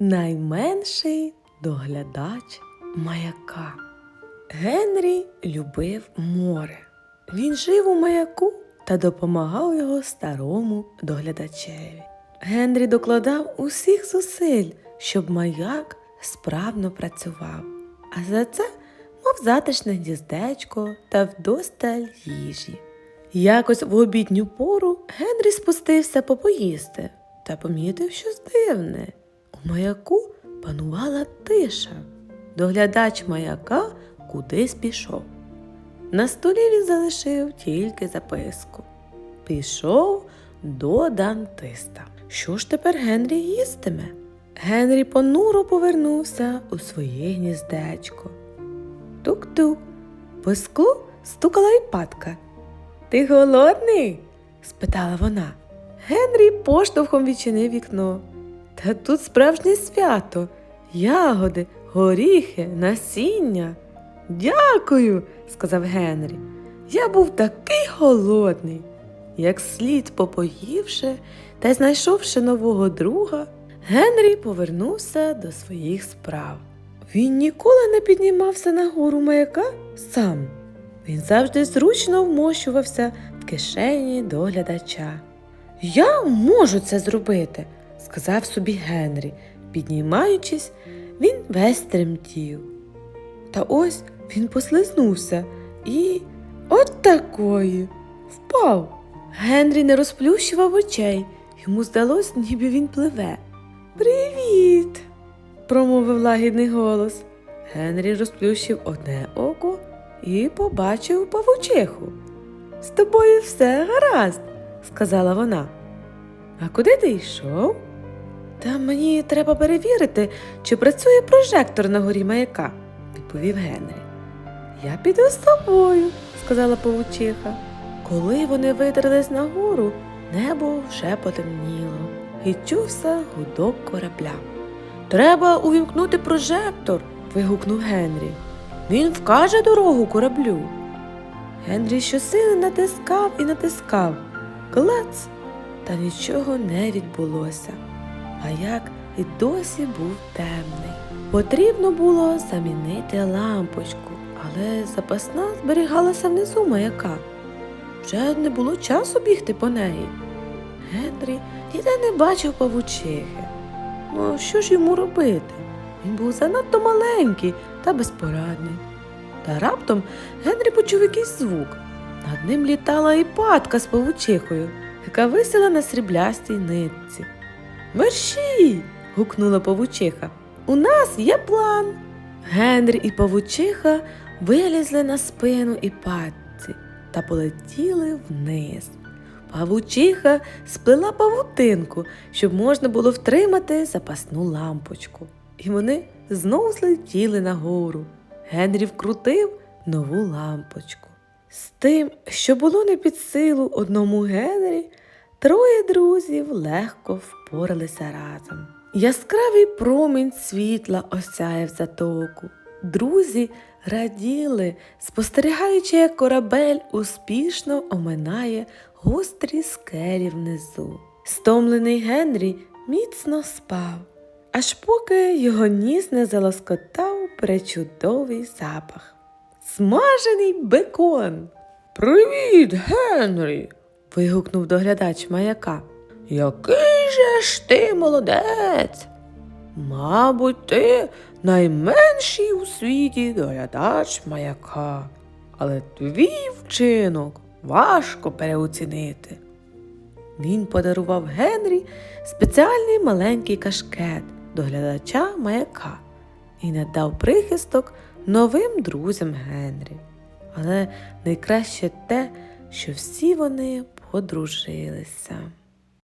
Найменший доглядач маяка. Генрі любив море. Він жив у маяку та допомагав його старому доглядачеві. Генрі докладав усіх зусиль, щоб маяк справно працював, а за це мав затишне гніздечко та вдосталь їжі. Якось в обідню пору Генрі спустився попоїсти та помітив щось дивне. Маяку панувала тиша. Доглядач маяка кудись пішов. На столі він залишив тільки записку. Пішов до дантиста. Що ж тепер Генрі їстиме? Генрі понуро повернувся у своє гніздечко. Тук-тук. По склу стукала й падка. Ти голодний? спитала вона. Генрі поштовхом відчинив вікно. Та тут справжнє свято, ягоди, горіхи, насіння. Дякую, сказав Генрі. Я був такий голодний. Як слід попоївши та знайшовши нового друга, Генрі повернувся до своїх справ. Він ніколи не піднімався на гору маяка сам. Він завжди зручно вмощувався в кишені доглядача. Я можу це зробити, сказав собі Генрі. Піднімаючись, він весь тремтів. Та ось він послизнувся і от такої впав. Генрі не розплющував очей. Йому здалось, ніби він пливе. Привіт, промовив лагідний голос. Генрі розплющив одне око і побачив павучиху. З тобою все гаразд, сказала вона. А куди ти йшов? Та мені треба перевірити, чи працює прожектор на горі маяка, відповів Генрі. Я піду з тобою, сказала павучиха. Коли вони видрались на гору, небо вже потемніло і чувся гудок корабля. Треба увімкнути прожектор. вигукнув Генрі. Він вкаже дорогу кораблю. Генрі щосили натискав і натискав. Клац! Та нічого не відбулося. Маяк і досі був темний. Потрібно було замінити лампочку, але запасна зберігалася внизу маяка. Вже не було часу бігти по неї. Генрі ніде не бачив павучихи. Ну, що ж йому робити? Він був занадто маленький та безпорадний. Та раптом Генрі почув якийсь звук. Над ним літала і падка з павучихою, яка висіла на сріблястій нитці. Мерщій. гукнула павучиха. У нас є план. Генрі і павучиха вилізли на спину і падці та полетіли вниз. Павучиха сплела павутинку, щоб можна було втримати запасну лампочку. І вони знову злетіли нагору. Генрі вкрутив нову лампочку. З тим, що було не під силу одному Генрі, троє друзів легко впоралися разом. Яскравий промінь світла осяяв затоку. Друзі раділи, спостерігаючи, як корабель успішно оминає гострі скелі внизу. Стомлений Генрі міцно спав, аж поки його ніс не залоскотав пречудовий запах. Смажений бекон. Привіт, Генрі. Вигукнув доглядач маяка. Який же ж ти молодець? Мабуть, ти найменший у світі доглядач маяка, але твій вчинок важко переоцінити. Він подарував Генрі спеціальний маленький кашкет доглядача маяка і надав прихисток новим друзям Генрі. Але найкраще те, що всі вони подружилися.